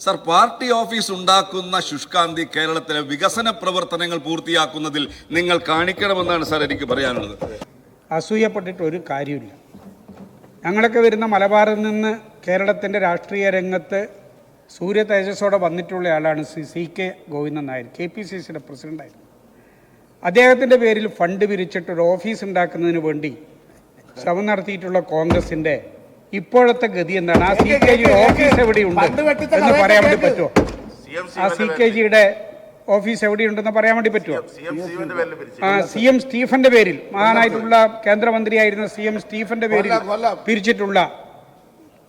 Sir party office ഉണ്ടാക്കുന്ന ശുഷ്കാന്തി കേരളത്തിലെ വികസന പ്രവർത്തനങ്ങൾ പൂർത്തിയാക്കുന്നതിൽ നിങ്ങൾ കാണിക്കണമെന്നാണ് സാർ എനിക്ക് പറയാനുള്ളത്. അസൂയപ്പെട്ടിട്ട് ഒരു കാര്യമില്ല. ഞങ്ങളൊക്കെ വരുന്ന മലബാറിൽ നിന്ന് കേരളത്തിന്റെ രാഷ്ട്രീയ രംഗത്ത് സൂര്യ തേജസ്സോടെ വന്നിട്ടുള്ള ആളാണ് C C K Govindan Nair K P C സിയുടെ പ്രസിഡന്റായിരുന്നു അദ്ദേഹത്തിന്റെ പേരിൽ ഫണ്ട് പിരിച്ചിട്ട് ഒരു ഓഫീസ് ഉണ്ടാക്കുന്നതിന് വേണ്ടി ശ്രമം നടത്തിയിട്ടുള്ള കോൺഗ്രസിന്റെ ഇപ്പോഴത്തെ ഗതി എന്താണ്? ആ സി കെ ജി ഓഫീസ് എവിടെയുണ്ട്? എന്ന് പറയാൻ വേണ്ടി പറ്റുമോ ആ സി കെ ജിയുടെ ഓഫീസ് എവിടെയുണ്ടെന്ന് പറയാൻ വേണ്ടി പറ്റുമോ ആ സി എം സ്റ്റീഫന്റെ പേരിൽ. മഹാനായിട്ടുള്ള കേന്ദ്രമന്ത്രിയായിരുന്ന സി എം സ്റ്റീഫന്റെ പേരിൽ പിരിച്ചിട്ടുള്ള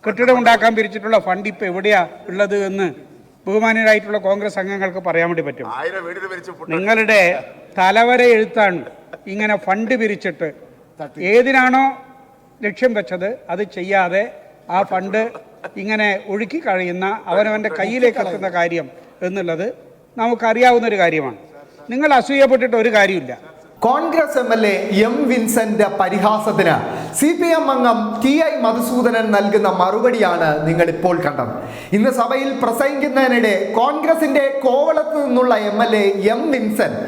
കെട്ടിടം ഉണ്ടാക്കാൻ പിരിച്ചിട്ടുള്ള ഫണ്ട് ഇപ്പൊ എവിടെയാ ഉള്ളത് എന്ന് ബഹുമാനരായിട്ടുള്ള കോൺഗ്രസ് അംഗങ്ങൾക്ക് പറയാൻ വേണ്ടി പറ്റും. നിങ്ങളുടെ തലവരെ എഴുത്താണ് ഇങ്ങനെ ഫണ്ട് പിരിച്ചിട്ട്. ഏതിനാണോ ലക്ഷ്യം വെച്ചത് അത് ചെയ്യാതെ ആ ഫണ്ട് ഇങ്ങനെ ഒഴുക്കി കഴിയുന്ന അവനവന്റെ കയ്യിലേക്ക് എത്തുന്ന കാര്യം എന്നുള്ളത് നമുക്കറിയാവുന്ന ഒരു കാര്യമാണ്. നിങ്ങൾ അസൂയപ്പെട്ടിട്ട് ഒരു കാര്യമില്ല. Congress M L A M Vincent പരിഹാസത്തിന് C P M അംഗം ടി ഐ മധുസൂദനൻ നൽകുന്ന മറുപടിയാണ് നിങ്ങൾ ഇപ്പോൾ കണ്ടത്. ഇന്ന് സഭയിൽ പ്രസംഗിക്കുന്നതിനിടെ കോൺഗ്രസിന്റെ കോവളത്ത് നിന്നുള്ള M L A M Vincent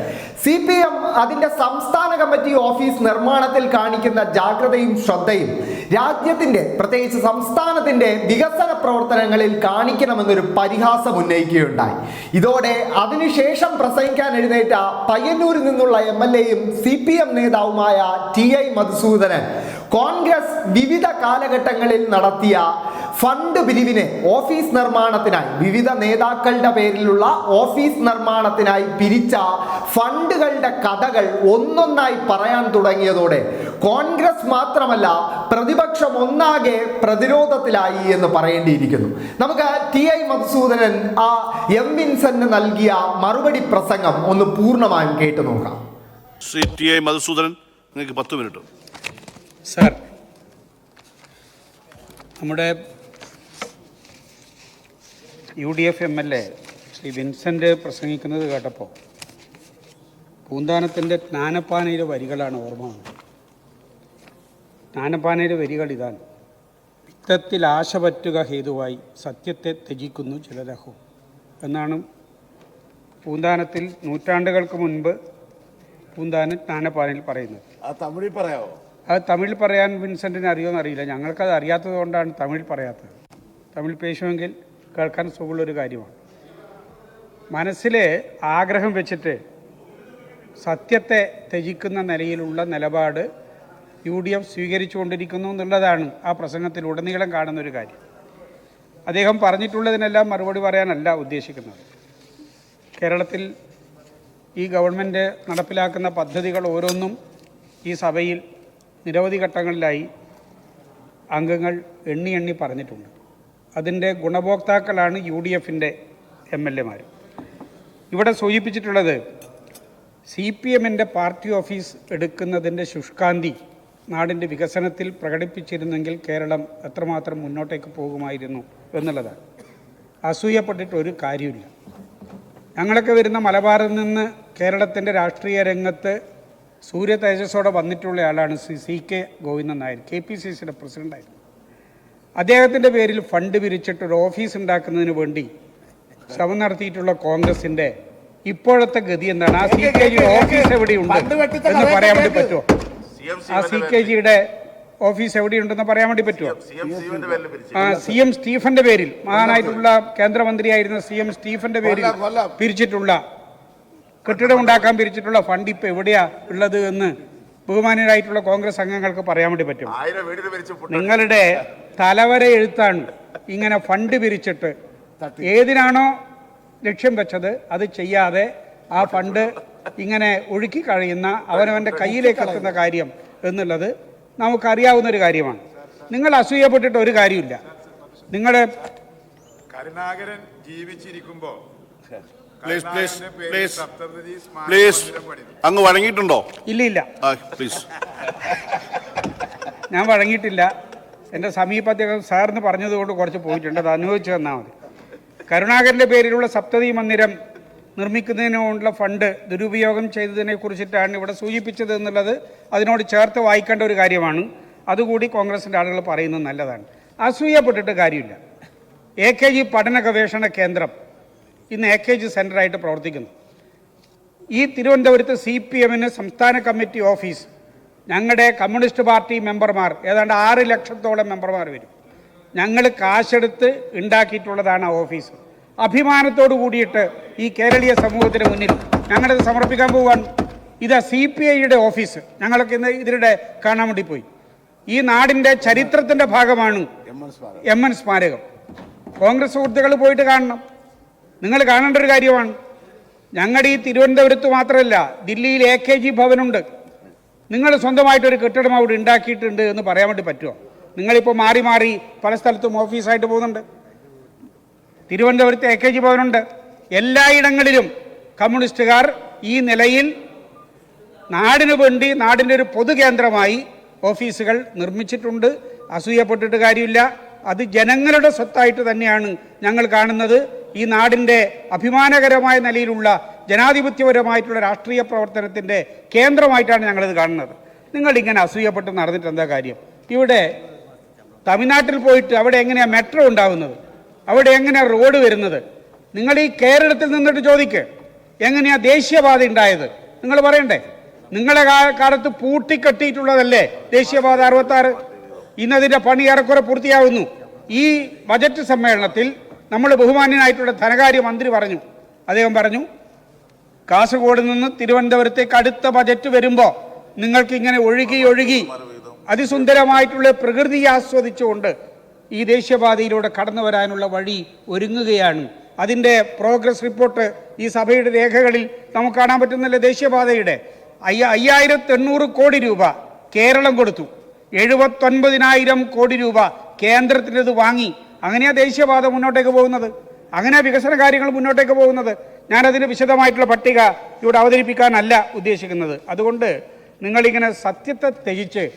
C P M അതിന്റെ സംസ്ഥാന കമ്മിറ്റി ഓഫീസ് നിർമ്മാണത്തിൽ കാണിക്കുന്ന ജാഗ്രതയും ശ്രദ്ധയും രാജ്യത്തിന്റെ പ്രത്യേകിച്ച് സംസ്ഥാനത്തിന്റെ വികസന പ്രവർത്തനങ്ങളിൽ കാണിക്കണമെന്നൊരു പരിഹാസം ഉന്നയിക്കുകയുണ്ടായി. ഇതോടെ അതിനുശേഷം പ്രസംഗിക്കാൻ എഴുന്നേറ്റ പയ്യന്നൂരിൽ നിന്നുള്ള എം എൽ എയും സി പി എം നേതാവുമായ ടി ഐ മധുസൂദനൻ കോൺഗ്രസ് വിവിധ കാലഘട്ടങ്ങളിൽ നടത്തിയ ഫണ്ട് പിരിവിന് ഓഫീസ് നിർമ്മാണത്തിനായി വിവിധ നേതാക്കളുടെ പേരിലുള്ള ഓഫീസ് നിർമ്മാണത്തിനായി പിരിച്ച ഫണ്ടുകളുടെ കഥകൾ ഒന്നൊന്നായി പറയാൻ തുടങ്ങിയതോടെ കോൺഗ്രസ് മാത്രമല്ല പ്രതിപക്ഷം ഒന്നാകെ പ്രതിരോധത്തിലായി എന്ന് പറയേണ്ടിയിരിക്കുന്നു. നമുക്ക് ടി ഐ മധുസൂദനൻ ആ എം വിൻസന് നൽകിയ മറുപടി പ്രസംഗം ഒന്ന് പൂർണമായും കേട്ടു നോക്കാം. ശ്രീ ടി ഐ മധുസൂദനൻ നിങ്ങൾക്ക് പത്ത് മിനിറ്റ്. സർ നമ്മുടെ U D F M L A Shri Vincent പ്രസംഗിക്കുന്നത് കേട്ടപ്പോൾ പൂന്താനത്തിന്റെ ജ്ഞാനപ്പാനയിലെ വരികളാണ് ഓർമ്മ വന്നത്. ജ്ഞാനപ്പാനയിലെ വരികൾ ഇതാണ്. വിത്തത്തിൽ ആശ പറ്റുക ഹേതുവായി സത്യത്തെ ത്യജിക്കുന്നു ചിലരഹോ എന്നാണ് പൂന്താനത്തിൽ നൂറ്റാണ്ടുകൾക്ക് മുൻപ് പൂന്താനം ജ്ഞാനപ്പാനയിൽ പറയുന്നത്. ആ തമിഴിൽ പറയാവോ അത് തമിഴ് പറയാൻ വിൻസെന്റിന് അറിയുമെന്ന് അറിയില്ല ഞങ്ങൾക്കത് അറിയാത്തത് കൊണ്ടാണ് തമിഴ് പറയാത്തത്. തമിഴ് പേശുമെങ്കിൽ കേൾക്കാൻ സുഖമുള്ളൊരു കാര്യമാണ്. മനസ്സിലെ ആഗ്രഹം വെച്ചിട്ട് സത്യത്തെ ത്യജിക്കുന്ന നിലയിലുള്ള നിലപാട് യു ഡി എഫ് സ്വീകരിച്ചുകൊണ്ടിരിക്കുന്നു എന്നുള്ളതാണ് ആ പ്രസംഗത്തിലുടനീളം കാണുന്ന ഒരു കാര്യം. അദ്ദേഹം പറഞ്ഞിട്ടുള്ളതിനെല്ലാം മറുപടി പറയാനല്ല ഉദ്ദേശിക്കുന്നത്. കേരളത്തിൽ ഈ ഗവൺമെന്റ് നടപ്പിലാക്കുന്ന പദ്ധതികൾ ഓരോന്നും ഈ സഭയിൽ നിരവധി ഘട്ടങ്ങളിലായി അംഗങ്ങൾ എണ്ണി എണ്ണി പറഞ്ഞിട്ടുണ്ട്. അതിന്റെ ഗുണഭോക്താക്കളാണ് യു ഡി എഫിന്റെ എം എൽ എമാർ. ഇവിടെ സൂചിപ്പിച്ചിട്ടുള്ളത് സി പി എമ്മിന്റെ പാർട്ടി ഓഫീസ് എടുക്കുന്നതിന്റെ ശുഷ്കാന്തി നാടിന്റെ വികസനത്തിൽ പ്രകടിപ്പിച്ചിരുന്നെങ്കിൽ കേരളം എത്രമാത്രം മുന്നോട്ടേക്ക് പോകുമായിരുന്നു എന്നുള്ളതാണ്. അസൂയപ്പെട്ടിട്ട് ഒരു കാര്യമില്ല. ഞങ്ങളൊക്കെ വരുന്ന മലബാറിൽ നിന്ന് കേരളത്തിന്റെ രാഷ്ട്രീയ രംഗത്ത് സൂര്യ തേജസ്സോടെ വന്നിട്ടുള്ള ആളാണ് C C K Govindan Nair K P C സിയുടെ പ്രസിഡന്റായിരുന്നു അദ്ദേഹത്തിന്റെ പേരിൽ ഫണ്ട് പിരിച്ചിട്ട് ഒരു ഓഫീസ് ഉണ്ടാക്കുന്നതിന് വേണ്ടി ശ്രമം നടത്തിയിട്ടുള്ള കോൺഗ്രസിന്റെ ഇപ്പോഴത്തെ ഗതി എന്താണ്? ആ സി കെ ജിയുടെ ഓഫീസ് എവിടെയുണ്ട് എന്ന് പറയാൻ വേണ്ടി പറ്റുമോ സി ആ സി കെ ജിയുടെ ഓഫീസ് എവിടെയുണ്ടെന്ന് പറയാൻ വേണ്ടി പറ്റുമോ സി എം സിയുടെ ആ സി എം സ്റ്റീഫന്റെ പേരിൽ മഹാനായിട്ടുള്ള കേന്ദ്രമന്ത്രിയായിരുന്ന സി എം സ്റ്റീഫന്റെ പേരിൽ പിരിച്ചിട്ടുള്ള കെട്ടിടം ഉണ്ടാക്കാൻ പിരിച്ചിട്ടുള്ള ഫണ്ട് ഇപ്പൊ എവിടെയാ ഉള്ളത് എന്ന് ബഹുമാനരായിട്ടുള്ള കോൺഗ്രസ് അംഗങ്ങൾക്ക് പറയാൻ വേണ്ടി പറ്റും. നിങ്ങളുടെ തലവരെ എഴുത്താണ് ഇങ്ങനെ ഫണ്ട് പിരിച്ചിട്ട് ഏതിനാണോ ലക്ഷ്യം വെച്ചത് അത് ചെയ്യാതെ ആ ഫണ്ട് ഇങ്ങനെ ഒഴുക്കി കഴിയുന്ന അവനവന്റെ കയ്യിലേക്ക് എത്തുന്ന കാര്യം എന്നുള്ളത് നമുക്കറിയാവുന്ന ഒരു കാര്യമാണ്. നിങ്ങൾ അസൂയപ്പെട്ടിട്ട് ഒരു കാര്യമില്ല. നിങ്ങളുടെ കരുണാകരൻ ജീവിച്ചിരിക്കുമ്പോ പ്ലീസ് പ്ലീസ് പ്ലീസ് പ്ലീസ് അങ്ങ് വഴങ്ങിയിട്ടുണ്ടോ? ഇല്ല ഇല്ല. പ്ലീസ് ഞാൻ വഴങ്ങിയിട്ടില്ല. എന്റെ സമീപത്തെ സാറിന് പറഞ്ഞതുകൊണ്ട് കുറച്ച് പോയിട്ടുണ്ട്. അത് അനുഭവിച്ചു തന്നാൽ മതി. കരുണാകരന്റെ പേരിലുള്ള സപ്തതി മന്ദിരം നിർമ്മിക്കുന്നതിനുള്ള ഫണ്ട് ദുരുപയോഗം ചെയ്തതിനെ കുറിച്ചിട്ടാണ് ഇവിടെ സൂചിപ്പിച്ചത് എന്നുള്ളത് അതിനോട് ചേർത്ത് വായിക്കേണ്ട ഒരു കാര്യമാണ്. അതുകൂടി കോൺഗ്രസിന്റെ ആളുകൾ പറയുന്നത് നല്ലതാണ്. അസൂയപ്പെട്ടിട്ട് കാര്യമില്ല. എ കെ ജി പഠന ഗവേഷണ കേന്ദ്രം ഇന്ന് എ കെ ജി സെന്ററായിട്ട് പ്രവർത്തിക്കുന്നു. ഈ തിരുവനന്തപുരത്ത് സി പി എമ്മിന് സംസ്ഥാന കമ്മിറ്റി ഓഫീസ് ഞങ്ങളുടെ കമ്മ്യൂണിസ്റ്റ് പാർട്ടി മെമ്പർമാർ ഏതാണ്ട് ആറ് ലക്ഷത്തോളം മെമ്പർമാർ വരും. ഞങ്ങൾ കാശെടുത്ത് ഉണ്ടാക്കിയിട്ടുള്ളതാണ് ആ ഓഫീസ്. അഭിമാനത്തോടു കൂടിയിട്ട് ഈ കേരളീയ സമൂഹത്തിന് മുന്നിൽ ഞങ്ങളത് സമർപ്പിക്കാൻ പോവുകയാണ് ഇത് സി പി ഐയുടെ ഓഫീസ്. ഞങ്ങളൊക്കെ ഇന്ന് ഇതിലൂടെ കാണാൻ വേണ്ടി പോയി. ഈ നാടിന്റെ ചരിത്രത്തിന്റെ ഭാഗമാണ് എം എൻ സ്മാരകം. കോൺഗ്രസ് സുഹൃത്തുക്കൾ പോയിട്ട് കാണണം. നിങ്ങൾ കാണേണ്ട ഒരു കാര്യമാണ്. ഞങ്ങളുടെ ഈ തിരുവനന്തപുരത്ത് മാത്രമല്ല ദില്ലിയിൽ എ കെ ജി ഭവനുണ്ട്. നിങ്ങൾ സ്വന്തമായിട്ടൊരു കെട്ടിടം അവിടെ ഉണ്ടാക്കിയിട്ടുണ്ട് എന്ന് പറയാൻ വേണ്ടി പറ്റുമോ നിങ്ങളിപ്പോൾ മാറി മാറി പല സ്ഥലത്തും ഓഫീസായിട്ട് പോകുന്നുണ്ട്. തിരുവനന്തപുരത്ത് എ കെ ജി ഭവനുണ്ട്. എല്ലായിടങ്ങളിലും കമ്മ്യൂണിസ്റ്റുകാർ ഈ നിലയിൽ നാടിനു വേണ്ടി നാടിന്റെ ഒരു പൊതുകേന്ദ്രമായി ഓഫീസുകൾ നിർമ്മിച്ചിട്ടുണ്ട്. അസൂയപ്പെട്ടിട്ട് കാര്യമില്ല. അത് ജനങ്ങളുടെ സ്വത്തായിട്ട് തന്നെയാണ് ഞങ്ങൾ കാണുന്നത്. ഈ നാടിന്റെ അഭിമാനകരമായ നിലയിലുള്ള ജനാധിപത്യപരമായിട്ടുള്ള രാഷ്ട്രീയ പ്രവർത്തനത്തിന്റെ കേന്ദ്രമായിട്ടാണ് ഞങ്ങളിത് കാണുന്നത്. നിങ്ങളിങ്ങനെ അസൂയപ്പെട്ട് നടന്നിട്ട് എന്താ കാര്യം? ഇവിടെ തമിഴ്നാട്ടിൽ പോയിട്ട് അവിടെ എങ്ങനെയാണ് മെട്രോ ഉണ്ടാവുന്നത്? അവിടെ എങ്ങനെയാണ് റോഡ് വരുന്നത്? നിങ്ങൾ ഈ കേരളത്തിൽ നിന്നിട്ട് ചോദിക്ക്. എങ്ങനെയാ ദേശീയപാത ഉണ്ടായത്? നിങ്ങൾ പറയണ്ടേ? നിങ്ങളെ കാലത്ത് പൂട്ടിക്കെട്ടിയിട്ടുള്ളതല്ലേ ദേശീയപാത അറുപത്താറ്? ഇന്നതിന്റെ പണി ഏറെക്കുറെ പൂർത്തിയാവുന്നു. ഈ ബജറ്റ് സമ്മേളനത്തിൽ നമ്മൾ ബഹുമാന്യനായിട്ടുള്ള ധനകാര്യ മന്ത്രി പറഞ്ഞു. അദ്ദേഹം പറഞ്ഞു കാസർഗോഡ് നിന്ന് തിരുവനന്തപുരത്തേക്ക് അടുത്ത ബജറ്റ് വരുമ്പോൾ നിങ്ങൾക്ക് ഇങ്ങനെ ഒഴുകി ഒഴുകി അതിസുന്ദരമായിട്ടുള്ള പ്രകൃതി ആസ്വദിച്ചുകൊണ്ട് ഈ ദേശീയപാതയിലൂടെ കടന്നു വരാനുള്ള വഴി ഒരുങ്ങുകയാണ്. അതിന്റെ പ്രോഗ്രസ് റിപ്പോർട്ട് ഈ സഭയുടെ രേഖകളിൽ നമുക്ക് കാണാൻ പറ്റുന്നില്ല ദേശീയപാതയുടെ? അയ്യ അയ്യായിരത്തി എണ്ണൂറ് കോടി രൂപ കേരളം കൊടുത്തു. എഴുപത്തൊൻപതിനായിരം കോടി രൂപ കേന്ദ്രത്തിന്റെത് വാങ്ങി. അങ്ങനെയാ ദേശീയപാത മുന്നോട്ടേക്ക് പോകുന്നത്. അങ്ങനെ വികസന കാര്യങ്ങൾ മുന്നോട്ടേക്ക് പോകുന്നത്. ഞാനതിന് വിശദമായിട്ടുള്ള പട്ടിക ഇവിടെ അവതരിപ്പിക്കാനല്ല ഉദ്ദേശിക്കുന്നത്. അതുകൊണ്ട് നിങ്ങളിങ്ങനെ സത്യത്തെ ത്യജിച്ച്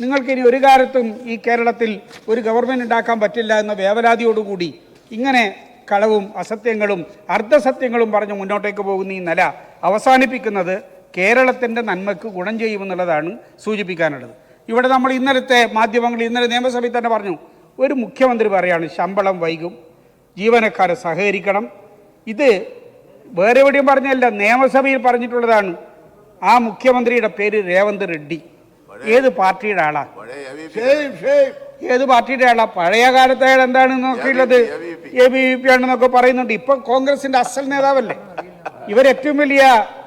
നിങ്ങൾക്കിനി ഒരു കാലത്തും ഈ കേരളത്തിൽ ഒരു ഗവൺമെന്റ് ഉണ്ടാക്കാൻ പറ്റില്ല എന്ന വേവലാതിയോടുകൂടി ഇങ്ങനെ കളവും അസത്യങ്ങളും അർദ്ധസത്യങ്ങളും പറഞ്ഞ് മുന്നോട്ടേക്ക് പോകുന്ന ഈ നില അവസാനിപ്പിക്കുന്നത് കേരളത്തിന്റെ നന്മയ്ക്ക് ഗുണം ചെയ്യുമെന്നുള്ളതാണ് സൂചിപ്പിക്കാനുള്ളത്. ഇവിടെ നമ്മൾ ഇന്നലത്തെ മാധ്യമങ്ങൾ ഇന്നലെ നിയമസഭയിൽ തന്നെ പറഞ്ഞു. ഒരു മുഖ്യമന്ത്രി പറയാണ് ശമ്പളം വൈകും ജീവനക്കാരെ സഹകരിക്കണം. ഇത് വേറെ എവിടെയും പറഞ്ഞല്ല നിയമസഭയിൽ പറഞ്ഞിട്ടുള്ളതാണ്. ആ മുഖ്യമന്ത്രിയുടെ പേര് രേവന്ത് റെഡ്ഡി. ഏത് പാർട്ടിയുടെ ആളാ? ഏത് പാർട്ടിയുടെ ആളാ? പഴയ കാലത്തെ എന്താണ് നോക്കിയുള്ളത് എ ബി വി പി ആണെന്നൊക്കെ പറയുന്നുണ്ട്. ഇപ്പൊ കോൺഗ്രസിന്റെ അസൽ നേതാവല്ലേ? ഇവരേറ്റവും വലിയ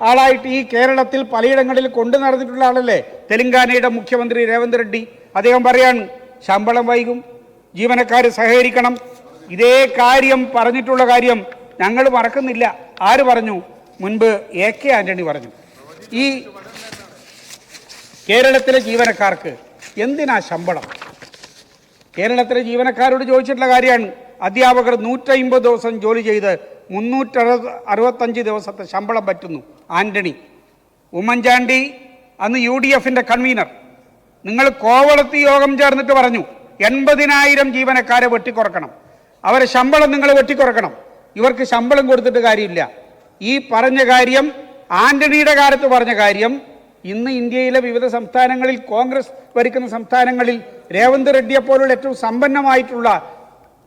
ആളായിട്ട് ഈ കേരളത്തിൽ പലയിടങ്ങളിൽ കൊണ്ടു നടന്നിട്ടുള്ള ആളല്ലേ? തെലങ്കാനയുടെ മുഖ്യമന്ത്രി രേവന്ത് റെഡ്ഡി. അദ്ദേഹം പറയാണ് ശമ്പളം വൈകും ജീവനക്കാർ സഹകരിക്കണം. ഇതേ കാര്യം പറഞ്ഞിട്ടുള്ള കാര്യം ഞങ്ങൾ മറക്കുന്നില്ല. ആര് പറഞ്ഞു? മുൻപ് എ കെ ആന്റണി പറഞ്ഞു. ഈ കേരളത്തിലെ ജീവനക്കാർക്ക് എന്തിനാ ശമ്പളം? കേരളത്തിലെ ജീവനക്കാരോട് ചോദിച്ചിട്ടുള്ള കാര്യമാണ്. അധ്യാപകർ നൂറ്റമ്പത് ദിവസം ജോലി ചെയ്ത് മുന്നൂറ്റ അറുപത്തഞ്ച് ദിവസത്തെ ശമ്പളം പറ്റുന്നു. ആന്റണി ഉമ്മൻചാണ്ടി അന്ന് യു ഡി എഫിന്റെ കൺവീനർ. നിങ്ങൾ കോവളത്ത് യോഗം ചേർന്നിട്ട് പറഞ്ഞു. എൺപതിനായിരം ജീവനക്കാരെ വെട്ടിക്കുറക്കണം. അവരെ ശമ്പളം നിങ്ങൾ വെട്ടിക്കുറക്കണം. ഇവർക്ക് ശമ്പളം കൊടുത്തിട്ട് കാര്യമില്ല. ഈ പറഞ്ഞ കാര്യം ആന്റണിയുടെ കാലത്ത് പറഞ്ഞ കാര്യം ഇന്ന് ഇന്ത്യയിലെ വിവിധ സംസ്ഥാനങ്ങളിൽ കോൺഗ്രസ് ഭരിക്കുന്ന സംസ്ഥാനങ്ങളിൽ രേവന്ത് റെഡ്ഡിയെ പോലുള്ള ഏറ്റവും സമ്പന്നമായിട്ടുള്ള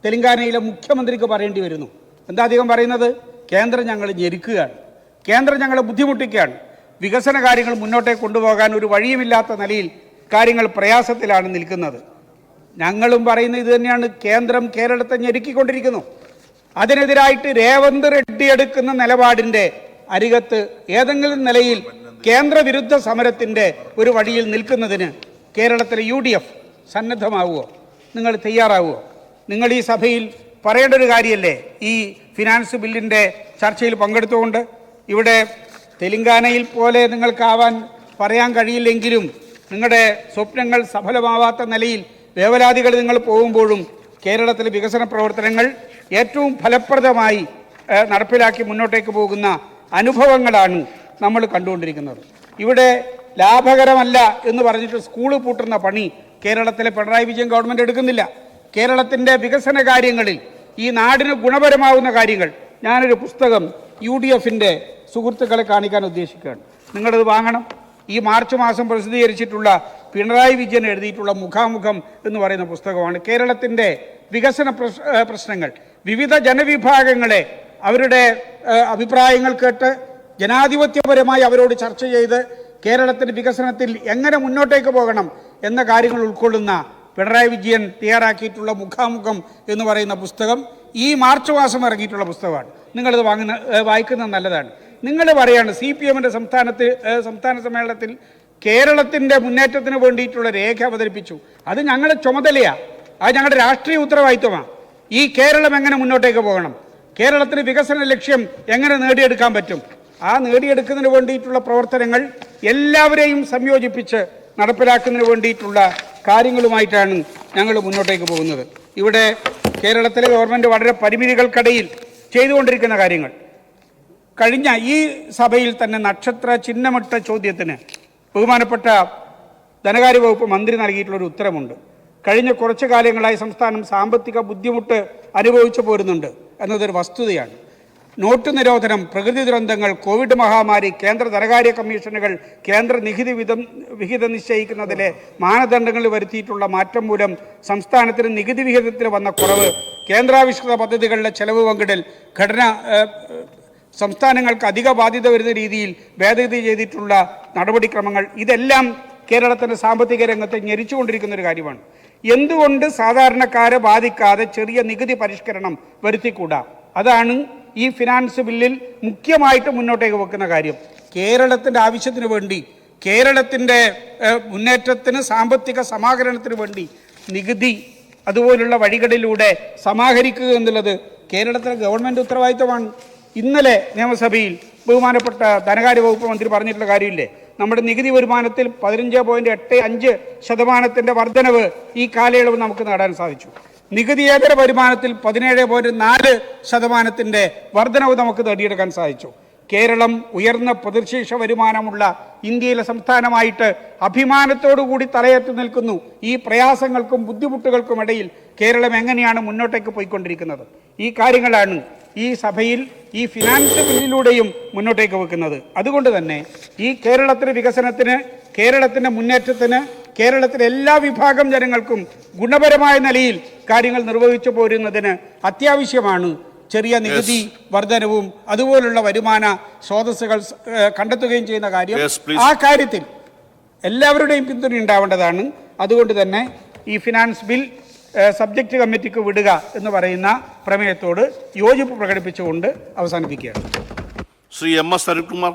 തെലങ്കാനയിലെ മുഖ്യമന്ത്രിക്ക് പറയേണ്ടി വരുന്നു. എന്താ അധികം പറയുന്നത്? കേന്ദ്രം ഞങ്ങൾ ഞെരുക്കുകയാണ്. കേന്ദ്രം ഞങ്ങളെ ബുദ്ധിമുട്ടിക്കുകയാണ്. വികസന കാര്യങ്ങൾ മുന്നോട്ടേക്ക് കൊണ്ടുപോകാൻ ഒരു വഴിയുമില്ലാത്ത നിലയിൽ കാര്യങ്ങൾ പ്രയാസത്തിലാണ് നിൽക്കുന്നത്. ഞങ്ങളും പറയുന്ന ഇത് തന്നെയാണ്. കേന്ദ്രം കേരളത്തെ ഞെരുക്കിക്കൊണ്ടിരിക്കുന്നു. അതിനെതിരായിട്ട് രേവന്ത് റെഡ്ഡി എടുക്കുന്ന നിലപാടിന്റെ അരികത്ത് ഏതെങ്കിലും നിലയിൽ കേന്ദ്രവിരുദ്ധ സമരത്തിന്റെ ഒരു വഴിയിൽ നിൽക്കുന്നതിന് കേരളത്തിലെ യു ഡി എഫ് സന്നദ്ധമാവുമോ നിങ്ങൾ തയ്യാറാവുമോ നിങ്ങൾ ഈ സഭയിൽ പറയേണ്ട ഒരു കാര്യമല്ലേ ഈ ഫിനാൻസ് ബില്ലിന്റെ ചർച്ചയിൽ പങ്കെടുത്തുകൊണ്ട് ഇവിടെ തെലങ്കാനയിൽ പോലെ നിങ്ങൾക്കാവാൻ പറയാൻ കഴിയില്ലെങ്കിലും നിങ്ങളുടെ സ്വപ്നങ്ങൾ സഫലമാവാത്ത നിലയിൽ വേവലാതികൾ നിങ്ങൾ പോകുമ്പോഴും കേരളത്തിലെ വികസന പ്രവർത്തനങ്ങൾ ഏറ്റവും ഫലപ്രദമായി നടപ്പിലാക്കി മുന്നോട്ടേക്ക് പോകുന്ന അനുഭവങ്ങളാണ് നമ്മൾ കണ്ടുകൊണ്ടിരിക്കുന്നത്. ഇവിടെ ലാഭകരമല്ല എന്ന് പറഞ്ഞിട്ട് സ്കൂൾ പൂട്ടുന്ന പണി കേരളത്തിലെ പിണറായി വിജയൻ ഗവൺമെന്റ് എടുക്കുന്നില്ല. കേരളത്തിന്റെ വികസന കാര്യങ്ങളിൽ ഈ നാടിന് ഗുണപരമാവുന്ന കാര്യങ്ങൾ ഞാനൊരു പുസ്തകം യു ഡി എഫിന്റെ സുഹൃത്തുക്കളെ കാണിക്കാൻ ഉദ്ദേശിക്കുകയാണ്. നിങ്ങളത് വാങ്ങണം. ഈ മാർച്ച് മാസം പ്രസിദ്ധീകരിച്ചിട്ടുള്ള പിണറായി വിജയൻ എഴുതിയിട്ടുള്ള മുഖാമുഖം എന്ന് പറയുന്ന പുസ്തകമാണ്. കേരളത്തിന്റെ വികസന പ്രശ്നങ്ങൾ വിവിധ ജനവിഭാഗങ്ങളെ അവരുടെ അഭിപ്രായങ്ങൾ കേട്ട് ജനാധിപത്യപരമായി അവരോട് ചർച്ച ചെയ്ത് കേരളത്തിന്റെ വികസനത്തിൽ എങ്ങനെ മുന്നോട്ടേക്ക് പോകണം എന്ന കാര്യങ്ങൾ ഉൾക്കൊള്ളുന്ന പിണറായി വിജയൻ തയ്യാറാക്കിയിട്ടുള്ള മുഖാമുഖം എന്ന് പറയുന്ന പുസ്തകം ഈ മാർച്ച് മാസം ഇറങ്ങിയിട്ടുള്ള പുസ്തകമാണ്. നിങ്ങളിത് വാങ്ങുന്ന വായിക്കുന്നത് നല്ലതാണ്. നിങ്ങൾ പറയാണ് സി പി എമ്മിന്റെ സംസ്ഥാനത്ത് സംസ്ഥാന സമ്മേളനത്തിൽ കേരളത്തിന്റെ മുന്നേറ്റത്തിന് വേണ്ടിയിട്ടുള്ള രേഖ അവതരിപ്പിച്ചു. അത് ഞങ്ങളുടെ ചുമതലയാണ് അത് ഞങ്ങളുടെ രാഷ്ട്രീയ ഉത്തരവാദിത്വമാണ് ഈ കേരളം എങ്ങനെ മുന്നോട്ടേക്ക് പോകണം? കേരളത്തിന് വികസന ലക്ഷ്യം എങ്ങനെ നേടിയെടുക്കാൻ പറ്റും? ആ നേടിയെടുക്കുന്നതിന് വേണ്ടിയിട്ടുള്ള പ്രവർത്തനങ്ങൾ എല്ലാവരെയും സംയോജിപ്പിച്ച് നടപ്പിലാക്കുന്നതിന് വേണ്ടിയിട്ടുള്ള കാര്യങ്ങളുമായിട്ടാണ് ഞങ്ങൾ മുന്നോട്ടേക്ക് പോകുന്നത്. ഇവിടെ കേരളത്തിലെ ഗവൺമെന്റ് വളരെ പരിമിതികൾക്കിടയിൽ ചെയ്തുകൊണ്ടിരിക്കുന്ന കാര്യങ്ങൾ. കഴിഞ്ഞ ഈ സഭയിൽ തന്നെ നക്ഷത്ര ചിഹ്നമിട്ട ചോദ്യത്തിന് ബഹുമാനപ്പെട്ട ധനകാര്യ വകുപ്പ് മന്ത്രി നൽകിയിട്ടുള്ള ഒരു ഉത്തരമുണ്ട്. കഴിഞ്ഞ കുറച്ച് കാലങ്ങളായി സംസ്ഥാനം സാമ്പത്തിക ബുദ്ധിമുട്ട് അനുഭവിച്ചു പോരുന്നുണ്ട് എന്നതൊരു വസ്തുതയാണ്. നോട്ട് നിരോധനം പ്രകൃതി ദുരന്തങ്ങൾ കോവിഡ് മഹാമാരി കേന്ദ്ര ധനകാര്യ കമ്മീഷനുകൾ കേന്ദ്ര നികുതി വിധം വിഹിതം നിശ്ചയിക്കുന്നതിലെ മാനദണ്ഡങ്ങളിൽ വരുത്തിയിട്ടുള്ള മാറ്റം മൂലം സംസ്ഥാനത്തിന് നികുതി വിഹിതത്തിൽ വന്ന കുറവ് കേന്ദ്രാവിഷ്കൃത പദ്ധതികളിലെ ചെലവ് പങ്കിടൽ ഘടന സംസ്ഥാനങ്ങൾക്ക് അധിക ബാധ്യത വരുന്ന രീതിയിൽ ഭേദഗതി ചെയ്തിട്ടുള്ള നടപടിക്രമങ്ങൾ ഇതെല്ലാം കേരളത്തിന്റെ സാമ്പത്തിക രംഗത്തെ ഞെരിച്ചുകൊണ്ടിരിക്കുന്ന ഒരു കാര്യമാണ്. എന്തുകൊണ്ട് സാധാരണക്കാരെ ബാധിക്കാതെ ചെറിയ നികുതി പരിഷ്കരണം വരുത്തിക്കൂടാ? അതാണ് ഈ ഫിനാൻസ് ബില്ലിൽ മുഖ്യമായിട്ട് മുന്നോട്ടേക്ക് വെക്കുന്ന കാര്യം. കേരളത്തിന്റെ ആവശ്യത്തിന് വേണ്ടി കേരളത്തിന്റെ മുന്നേറ്റത്തിന് സാമ്പത്തിക സമാഹരണത്തിന് വേണ്ടി നികുതി അതുപോലുള്ള വഴികളിലൂടെ സമാഹരിക്കുക എന്നുള്ളത് കേരളത്തിലെ ഗവൺമെന്റ് ഉത്തരവാദിത്തമാണ് ഇന്നലെ നിയമസഭയിൽ ബഹുമാനപ്പെട്ട ധനകാര്യ വകുപ്പ് മന്ത്രി പറഞ്ഞിട്ടുള്ള കാര്യമില്ലേ? നമ്മുടെ നികുതി വരുമാനത്തിൽ പതിനഞ്ച് പോയിന്റ് എട്ട് അഞ്ച് ശതമാനത്തിന്റെ വർധനവ് ഈ കാലയളവ് നമുക്ക് നേടാൻ സാധിച്ചു. നികുതിയേതര വരുമാനത്തിൽ പതിനേഴ് പോയിന്റ് നാല് ശതമാനത്തിന്റെ വർധനവ് നമുക്ക് നേടിയെടുക്കാൻ സാധിച്ചു. കേരളം ഉയർന്ന പ്രതിശീർഷ വരുമാനമുള്ള ഇന്ത്യയിലെ സംസ്ഥാനമായിട്ട് അഭിമാനത്തോടു കൂടി തലയേറ്റ് നിൽക്കുന്നു. ഈ പ്രയാസങ്ങൾക്കും ബുദ്ധിമുട്ടുകൾക്കും ഇടയിൽ കേരളം എങ്ങനെയാണ് മുന്നോട്ടേക്ക് പോയിക്കൊണ്ടിരിക്കുന്നത്? ഈ കാര്യങ്ങളാണ് ഈ സഭയിൽ ഈ ഫിനാൻസ് ബില്ലിലൂടെയും മുന്നോട്ടേക്ക് വെക്കുന്നത്. അതുകൊണ്ട് തന്നെ ഈ കേരളത്തിന് വികസനത്തിന് കേരളത്തിന്റെ മുന്നേറ്റത്തിന് കേരളത്തിലെ എല്ലാ വിഭാഗം ജനങ്ങൾക്കും ഗുണപരമായ നിലയിൽ കാര്യങ്ങൾ നിർവഹിച്ചു പോരുന്നതിന് അത്യാവശ്യമാണ് ചെറിയ നികുതി വർധനവും അതുപോലുള്ള വരുമാന സ്രോതസ്സുകൾ കണ്ടെത്തുകയും ചെയ്യുന്ന കാര്യം ആ കാര്യത്തിൽ എല്ലാവരുടെയും പിന്തുണ ഉണ്ടാവേണ്ടതാണ്. അതുകൊണ്ട് തന്നെ ഈ ഫിനാൻസ് ബിൽ സബ്ജക്റ്റ് കമ്മിറ്റിക്ക് വിടുക എന്ന് പറയുന്ന പ്രമേയത്തോട് യോജിപ്പ് പ്രകടിപ്പിച്ചുകൊണ്ട് അവസാനിപ്പിക്കുകയാണ്. Shri M S Arunkumar